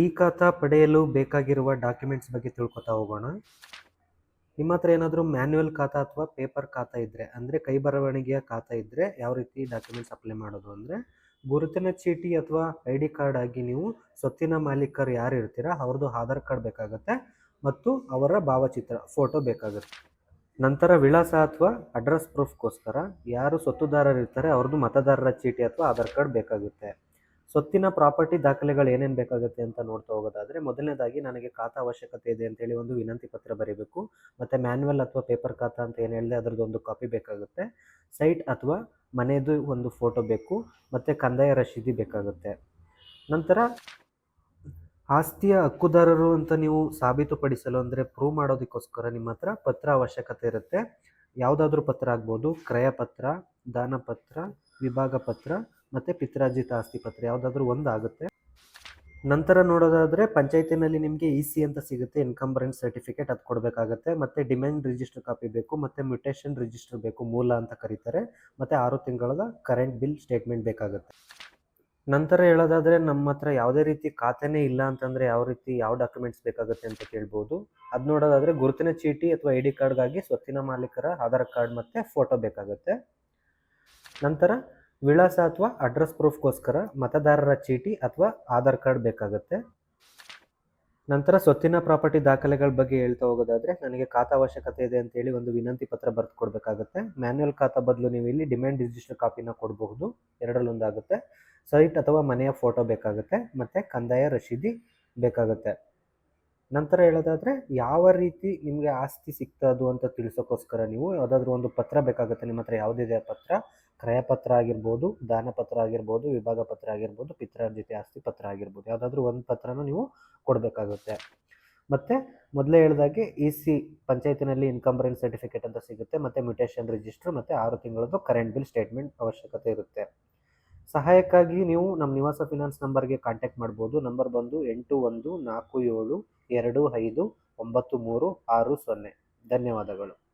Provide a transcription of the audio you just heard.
ಈ ಖಾತಾ ಪಡೆಯಲು ಬೇಕಾಗಿರುವ ಡಾಕ್ಯುಮೆಂಟ್ಸ್ ಬಗ್ಗೆ ತಿಳ್ಕೊತಾ ಹೋಗೋಣ. ನಿಮ್ಮ ಹತ್ರ ಏನಾದರೂ ಮ್ಯಾನ್ಯುವಲ್ ಖಾತಾ ಅಥವಾ ಪೇಪರ್ ಖಾತಾ ಇದ್ದರೆ ಅಂದರೆ ಕೈ ಬರವಣಿಗೆಯ ಖಾತಾ ಇದ್ದರೆ ಯಾವ ರೀತಿ ಡಾಕ್ಯುಮೆಂಟ್ಸ್ ಅಪ್ಲೈ ಮಾಡೋದು ಅಂದರೆ, ಗುರುತಿನ ಚೀಟಿ ಅಥವಾ ಐ ಡಿ ಕಾರ್ಡ್ ಆಗಿ ನೀವು ಸ್ವತ್ತಿನ ಮಾಲೀಕರು ಯಾರು ಇರ್ತೀರಾ, ಅವ್ರದ್ದು ಆಧಾರ್ ಕಾರ್ಡ್ ಬೇಕಾಗುತ್ತೆ ಮತ್ತು ಅವರ ಭಾವಚಿತ್ರ, ಫೋಟೋ ಬೇಕಾಗುತ್ತೆ. ನಂತರ ವಿಳಾಸ ಅಥವಾ ಅಡ್ರೆಸ್ ಪ್ರೂಫ್ಗೋಸ್ಕರ ಯಾರು ಸ್ವತ್ತುದಾರರು ಇರ್ತಾರೆ ಅವ್ರದ್ದು ಮತದಾರರ ಚೀಟಿ ಅಥವಾ ಆಧಾರ್ ಕಾರ್ಡ್ ಬೇಕಾಗುತ್ತೆ. ಸ್ವತ್ತಿನ ಪ್ರಾಪರ್ಟಿ ದಾಖಲೆಗಳು ಏನೇನು ಬೇಕಾಗುತ್ತೆ ಅಂತ ನೋಡ್ತಾ ಹೋಗೋದಾದರೆ ಮೊದಲನೇದಾಗಿ ನನಗೆ ಖಾತಾ ಅವಶ್ಯಕತೆ ಇದೆ ಅಂತೇಳಿ ಒಂದು ವಿನಂತಿ ಪತ್ರ ಬರೀಬೇಕು, ಮತ್ತು ಮ್ಯಾನ್ಯಲ್ ಅಥವಾ ಪೇಪರ್ ಖಾತಾ ಅಂತ ಏನು ಹೇಳಿದೆ ಅದರದ್ದು ಒಂದು ಕಾಪಿ ಬೇಕಾಗುತ್ತೆ, ಸೈಟ್ ಅಥವಾ ಮನೆಯದು ಒಂದು ಫೋಟೋ ಬೇಕು, ಮತ್ತು ಕಂದಾಯ ರಶೀದಿ ಬೇಕಾಗುತ್ತೆ. ನಂತರ ಆಸ್ತಿಯ ಹಕ್ಕುದಾರರು ಅಂತ ನೀವು ಸಾಬೀತುಪಡಿಸಲು ಅಂದರೆ ಪ್ರೂವ್ ಮಾಡೋದಕ್ಕೋಸ್ಕರ ನಿಮ್ಮ ಹತ್ರ ಪತ್ರ ಅವಶ್ಯಕತೆ ಇರುತ್ತೆ. ಯಾವುದಾದ್ರೂ ಪತ್ರ ಆಗ್ಬೋದು, ಕ್ರಯ ಪತ್ರ, ದಾನ ಪತ್ರ, ವಿಭಾಗ ಪತ್ರ ಮತ್ತು ಪಿತ್ರಾರ್ಜಿತ ಆಸ್ತಿ ಪತ್ರ, ಯಾವುದಾದ್ರೂ ಒಂದು ಆಗುತ್ತೆ. ನಂತರ ನೋಡೋದಾದರೆ ಪಂಚಾಯತಿನಲ್ಲಿ ನಿಮಗೆ ಇ ಸಿ ಅಂತ ಸಿಗುತ್ತೆ ಇನ್ಕಂಬರೆನ್ಸ್ ಸರ್ಟಿಫಿಕೇಟ್ ಅದು ಕೊಡಬೇಕಾಗತ್ತೆ, ಮತ್ತು ಡಿಮ್ಯಾಂಡ್ ರಿಜಿಸ್ಟರ್ ಕಾಪಿ ಬೇಕು, ಮತ್ತು ಮ್ಯೂಟೇಷನ್ ರಿಜಿಸ್ಟರ್ ಬೇಕು ಮೂಲ ಅಂತ ಕರೀತಾರೆ, ಮತ್ತು ಆರು ತಿಂಗಳ ಕರೆಂಟ್ ಬಿಲ್ ಸ್ಟೇಟ್ಮೆಂಟ್ ಬೇಕಾಗುತ್ತೆ. ನಂತರ ಹೇಳೋದಾದರೆ ನಮ್ಮ ಹತ್ರ ಯಾವುದೇ ರೀತಿ ಖಾತೆನೇ ಇಲ್ಲ ಅಂತಂದರೆ ಯಾವ ರೀತಿ ಯಾವ ಡಾಕ್ಯುಮೆಂಟ್ಸ್ ಬೇಕಾಗುತ್ತೆ ಅಂತ ಕೇಳ್ಬೋದು. ಅದು ನೋಡೋದಾದರೆ ಗುರುತಿನ ಚೀಟಿ ಅಥವಾ ಐ ಡಿ ಕಾರ್ಡ್ಗಾಗಿ ಸ್ವತ್ತಿನ ಮಾಲೀಕರ ಆಧಾರ್ ಕಾರ್ಡ್ ಮತ್ತು ಫೋಟೋ ಬೇಕಾಗುತ್ತೆ. ನಂತರ ವಿಳಾಸ ಅಥವಾ ಅಡ್ರೆಸ್ ಪ್ರೂಫ್ಗೋಸ್ಕರ ಮತದಾರರ ಚೀಟಿ ಅಥವಾ ಆಧಾರ್ ಕಾರ್ಡ್ ಬೇಕಾಗುತ್ತೆ. ನಂತರ ಸ್ವತ್ತಿನ ಪ್ರಾಪರ್ಟಿ ದಾಖಲೆಗಳ ಬಗ್ಗೆ ಹೇಳ್ತಾ ಹೋಗೋದಾದರೆ ನನಗೆ ಖಾತಾ ಅವಶ್ಯಕತೆ ಇದೆ ಅಂತೇಳಿ ಒಂದು ವಿನಂತಿ ಪತ್ರ ಬರೆದು ಕೊಡಬೇಕಾಗುತ್ತೆ. ಮ್ಯಾನ್ಯುಯಲ್ ಖಾತಾ ಬದಲು ನೀವು ಇಲ್ಲಿ ಡಿಮ್ಯಾಂಡ್ ರಿಜಿಸ್ಟರ್ ಕಾಪಿನ ಕೊಡಬಹುದು. ಎರಡರಲ್ಲೊಂದಾಗುತ್ತೆ ಸೈಟ್ ಅಥವಾ ಮನೆಯ ಫೋಟೋ ಬೇಕಾಗುತ್ತೆ, ಮತ್ತು ಕಂದಾಯ ರಶೀದಿ ಬೇಕಾಗುತ್ತೆ. ನಂತರ ಹೇಳೋದಾದರೆ, ಯಾವ ರೀತಿ ನಿಮಗೆ ಆಸ್ತಿ ಸಿಗ್ತದು ಅಂತ ತಿಳಿಸೋಕ್ಕೋಸ್ಕರ ನೀವು ಯಾವುದಾದ್ರೂ ಒಂದು ಪತ್ರ ಬೇಕಾಗುತ್ತೆ, ನಿಮ್ಮ ಹತ್ರ ಯಾವುದಿದೆ ಪತ್ರ? ಕ್ರಯ ಪತ್ರ ಆಗಿರ್ಬೋದು ದಾನ ಪತ್ರ ಆಗಿರ್ಬೋದು, ವಿಭಾಗ ಪತ್ರ ಆಗಿರ್ಬೋದು ಪಿತ್ರಾರ್ಜಿತ ಆಸ್ತಿ ಪತ್ರ ಆಗಿರ್ಬೋದು, ಯಾವುದಾದ್ರೂ ಒಂದು ಪತ್ರನ ನೀವು ಕೊಡಬೇಕಾಗುತ್ತೆ. ಮತ್ತು ಮೊದಲೇ ಹೇಳಿದಾಗೆ ಇ ಸಿ ಪಂಚಾಯತಿನಲ್ಲಿ ಇನ್ಕಂಬರೆನ್ಸ್ ಸರ್ಟಿಫಿಕೇಟ್ ಅಂತ ಸಿಗುತ್ತೆ, ಮತ್ತು ಮ್ಯೂಟೇಷನ್ ರಿಜಿಸ್ಟರ್ ಮತ್ತು ಆರು ತಿಂಗಳದ್ದು ಕರೆಂಟ್ ಬಿಲ್ ಸ್ಟೇಟ್ಮೆಂಟ್ ಅವಶ್ಯಕತೆ ಇರುತ್ತೆ. ಸಹಾಯಕ್ಕಾಗಿ ನೀವು ನಮ್ಮ ನಿವಾಸ ಫಿನಾನ್ಸ್ ನಂಬರ್ಗೆ ಕಾಂಟ್ಯಾಕ್ಟ್ ಮಾಡ್ಬೋದು. ನಂಬರ್ ಬಂದು ಎಂಟು ಒಂದು ನಾಲ್ಕು ಏಳು ಎರಡು ಐದು ಒಂಬತ್ತು ಮೂರು ಆರು ಸೊನ್ನೆ. ಧನ್ಯವಾದಗಳು.